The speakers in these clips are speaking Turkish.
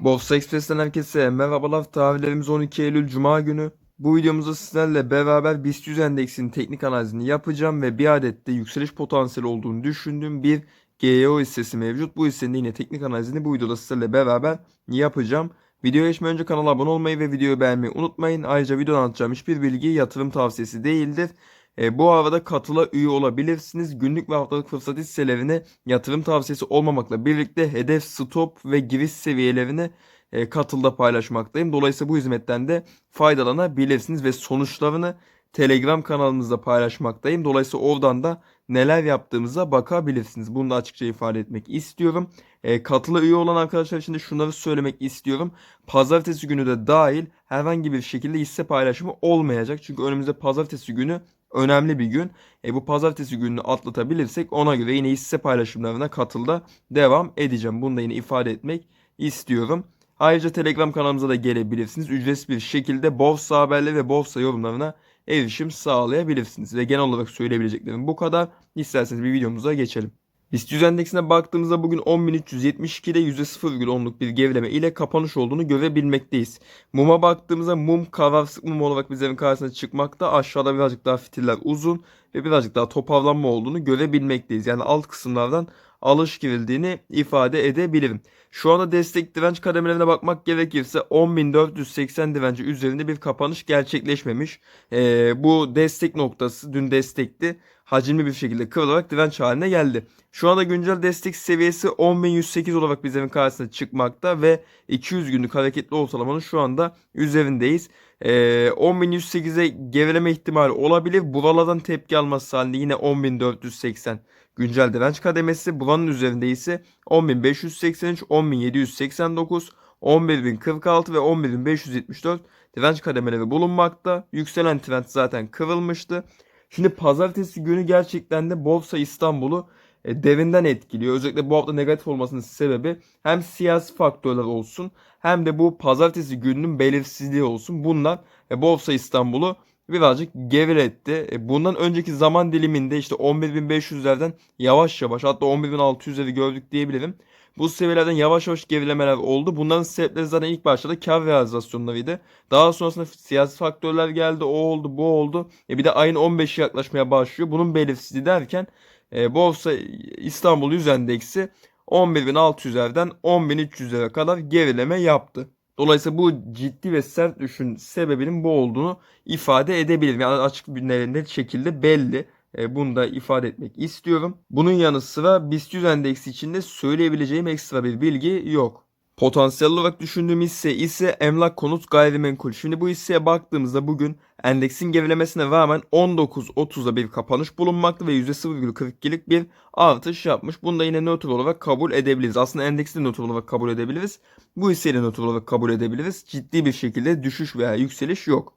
Borsa Express'ten herkese merhabalar. Tarihlerimiz 12 Eylül Cuma günü. Bu videomuzda sizlerle beraber BIST 100 endeksinin teknik analizini yapacağım ve bir adet de yükseliş potansiyeli olduğunu düşündüğüm bir GEO hissesi mevcut. Bu hissenin yine teknik analizini bu videoda sizlerle beraber yapacağım. Videoya geçmeden önce kanala abone olmayı ve videoyu beğenmeyi unutmayın. Ayrıca videoda anlatacağım hiçbir bilgi yatırım tavsiyesi değildir. E, bu arada katıla üye olabilirsiniz. Günlük ve haftalık fırsat hisselerine yatırım tavsiyesi olmamakla birlikte hedef, stop ve giriş seviyelerini e, katılda paylaşmaktayım. Dolayısıyla bu hizmetten de faydalanabilirsiniz ve sonuçlarını Telegram kanalımızda paylaşmaktayım. Dolayısıyla oradan da neler yaptığımıza bakabilirsiniz. Bunu da açıkça ifade etmek istiyorum. E, katıla üye olan arkadaşlar için de şunları söylemek istiyorum. Pazartesi günü de dahil herhangi bir şekilde hisse paylaşımı olmayacak. Çünkü önümüzde pazartesi günü önemli bir gün. E, bu pazartesi gününü atlatabilirsek ona göre yine hisse paylaşımlarına katılda devam edeceğim. Bunu da yine ifade etmek istiyorum. Ayrıca Telegram kanalımıza da gelebilirsiniz. Ücretsiz bir şekilde borsa haberleri ve borsa yorumlarına erişim sağlayabilirsiniz. Ve genel olarak söyleyebileceklerim bu kadar. İsterseniz bir videomuza geçelim. BIST 100 endeksine baktığımızda bugün 10.372'de %0,10'luk bir gerileme ile kapanış olduğunu görebilmekteyiz. Mum'a baktığımızda mum kararsızlık mum olarak bizlerin karşısına çıkmakta. Aşağıda birazcık daha fitiller uzun ve birazcık daha toparlanma olduğunu görebilmekteyiz. Yani alt kısımlardan alış girildiğini ifade edebilirim. Şu anda destek direnç kademelerine bakmak gerekirse 10.480 direnci üzerinde bir kapanış gerçekleşmemiş. Ee, bu destek noktası dün destekti. Hacimli bir şekilde kırılarak direnç haline geldi. Şu anda güncel destek seviyesi 10.108 olarak bizlerin karşısına çıkmakta ve 200 günlük hareketli ortalamanın şu anda üzerindeyiz. Ee, 10.108'e gerileme ihtimali olabilir. Buralardan tepki alması halinde yine 10.480 güncel direnç kademesi. Buranın üzerinde ise 10.583, 10.789, 11.046 ve 11.574 direnç kademeleri bulunmakta. Yükselen trend zaten kırılmıştı. Şimdi pazartesi günü gerçekten de Borsa İstanbul'u e, derinden etkiliyor. Özellikle bu hafta negatif olmasının sebebi hem siyasi faktörler olsun hem de bu pazartesi gününün belirsizliği olsun. Bunlar e, Borsa İstanbul'u birazcık geriletti. E, bundan önceki zaman diliminde işte 11.500'lerden yavaş yavaş hatta 11.600'leri gördük diyebilirim. Bu seviyelerden yavaş yavaş gerilemeler oldu. Bunların sebepleri zaten ilk başta da kar realizasyonlarıydı. Daha sonrasında siyasi faktörler geldi. O oldu, bu oldu. E bir de ayın 15'i yaklaşmaya başlıyor. Bunun belirsizliği derken e, Borsa İstanbul Yüz Endeksi 11.600'lerden 10.300'lere kadar gerileme yaptı. Dolayısıyla bu ciddi ve sert düşün sebebinin bu olduğunu ifade edebilirim. Yani açık bir şekilde belli. E, bunu da ifade etmek istiyorum. Bunun yanı sıra BIST 100 endeksi içinde söyleyebileceğim ekstra bir bilgi yok. Potansiyel olarak düşündüğüm hisse ise emlak konut gayrimenkul. Şimdi bu hisseye baktığımızda bugün endeksin gerilemesine rağmen 19.30'da bir kapanış bulunmakta ve %0,42'lik bir artış yapmış. Bunu da yine nötr olarak kabul edebiliriz. Aslında endeksi de nötr olarak kabul edebiliriz. Bu hisseyi de nötr olarak kabul edebiliriz. Ciddi bir şekilde düşüş veya yükseliş yok.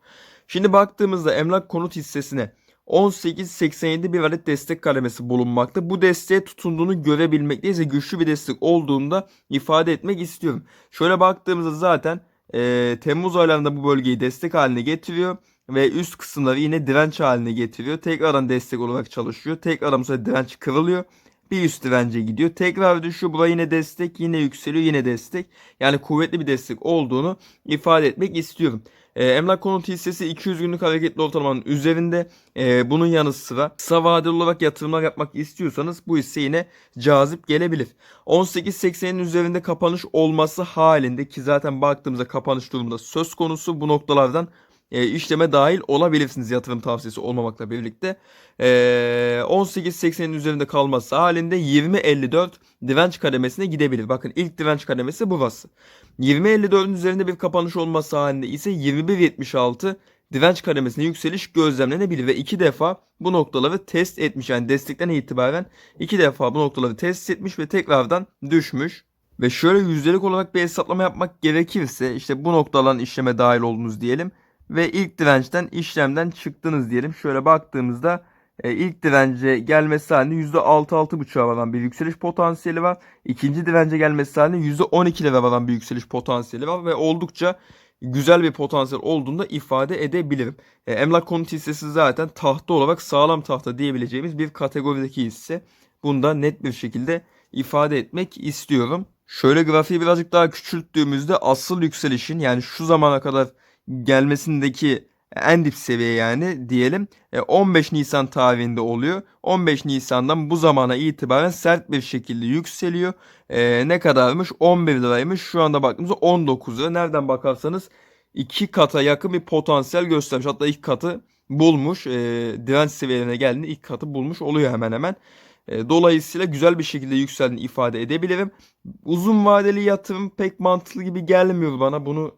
Şimdi baktığımızda emlak konut hissesine 18.87 bir adet destek kademesi bulunmakta. Bu desteğe tutunduğunu görebilmekteyiz ve güçlü bir destek olduğunda ifade etmek istiyorum. Şöyle baktığımızda zaten e, Temmuz aylarında bu bölgeyi destek haline getiriyor ve üst kısımları yine direnç haline getiriyor. Tekrardan destek olarak çalışıyor. Tekrardan bu direnç kırılıyor. Bir üst dirence gidiyor. Tekrar düşüyor. Buraya yine destek, yine yükseliyor, yine destek. Yani kuvvetli bir destek olduğunu ifade etmek istiyorum. E, emlak konut hissesi 200 günlük hareketli ortalamanın üzerinde. E, bunun yanı sıra kısa vadeli olarak yatırımlar yapmak istiyorsanız bu hisse yine cazip gelebilir. 18.80'in üzerinde kapanış olması halinde ki zaten baktığımızda kapanış durumunda söz konusu bu noktalardan e, işleme dahil olabilirsiniz yatırım tavsiyesi olmamakla birlikte. E, 18.80'in üzerinde kalması halinde 20.54 direnç kademesine gidebilir. Bakın ilk direnç kademesi burası. 20.54'ün üzerinde bir kapanış olması halinde ise 21.76 direnç kademesine yükseliş gözlemlenebilir ve iki defa bu noktaları test etmiş. Yani destekten itibaren iki defa bu noktaları test etmiş ve tekrardan düşmüş. Ve şöyle yüzdelik olarak bir hesaplama yapmak gerekirse işte bu noktaların işleme dahil oldunuz diyelim ve ilk dirençten işlemden çıktınız diyelim. Şöyle baktığımızda e, ilk dirence gelmesi halinde %6-6.5'a varan bir yükseliş potansiyeli var. İkinci dirence gelmesi halinde %12'lere varan bir yükseliş potansiyeli var ve oldukça güzel bir potansiyel olduğunu da ifade edebilirim. E, emlak konut hissesi zaten tahta olarak sağlam tahta diyebileceğimiz bir kategorideki hisse. Bunu da net bir şekilde ifade etmek istiyorum. Şöyle grafiği birazcık daha küçülttüğümüzde asıl yükselişin yani şu zamana kadar gelmesindeki en dip seviye yani diyelim e, 15 Nisan tarihinde oluyor. 15 Nisan'dan bu zamana itibaren sert bir şekilde yükseliyor. E, ne kadarmış? 11 liraymış. Şu anda baktığımızda 19 lira. Nereden bakarsanız iki kata yakın bir potansiyel göstermiş. Hatta ilk katı bulmuş. E, direnç seviyelerine geldiğinde ilk katı bulmuş oluyor hemen hemen. E, dolayısıyla güzel bir şekilde yükseldiğini ifade edebilirim. Uzun vadeli yatırım pek mantıklı gibi gelmiyor bana. Bunu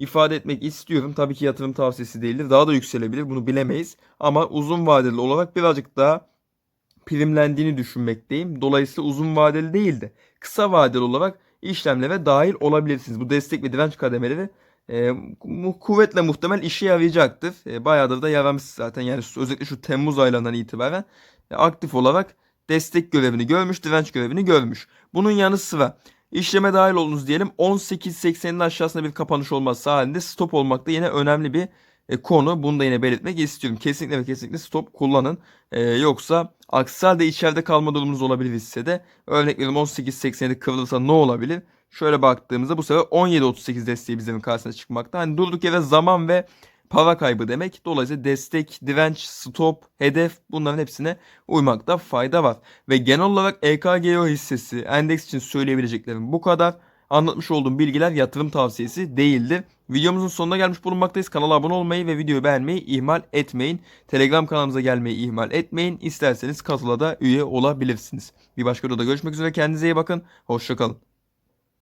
ifade etmek istiyorum. Tabii ki yatırım tavsiyesi değildir. Daha da yükselebilir. Bunu bilemeyiz. Ama uzun vadeli olarak birazcık daha primlendiğini düşünmekteyim. Dolayısıyla uzun vadeli değil de kısa vadeli olarak işlemlere dahil olabilirsiniz. Bu destek ve direnç kademeleri e, kuvvetle muhtemel işe yarayacaktır. E, bayağıdır da yaramış zaten. Yani özellikle şu Temmuz aylarından itibaren e, aktif olarak destek görevini görmüş, direnç görevini görmüş. Bunun yanı sıra işleme dahil olunuz diyelim 18.80'in aşağısında bir kapanış olması halinde stop olmak da yine önemli bir e, konu. Bunu da yine belirtmek istiyorum. Kesinlikle ve kesinlikle stop kullanın. E, yoksa aksi halde içeride kalma durumunuz olabilir hissede. Örnek veriyorum 18.87 kıvrılırsa ne olabilir? Şöyle baktığımızda bu sefer 17.38 desteği bizlerin karşısına çıkmakta. Hani durduk yere zaman ve para kaybı demek. Dolayısıyla destek, direnç, stop, hedef bunların hepsine uymakta fayda var. Ve genel olarak EKGO hissesi, endeks için söyleyebileceklerim bu kadar. Anlatmış olduğum bilgiler yatırım tavsiyesi değildir. Videomuzun sonuna gelmiş bulunmaktayız. Kanala abone olmayı ve videoyu beğenmeyi ihmal etmeyin. Telegram kanalımıza gelmeyi ihmal etmeyin. İsterseniz katıla da üye olabilirsiniz. Bir başka videoda görüşmek üzere. Kendinize iyi bakın. Hoşçakalın.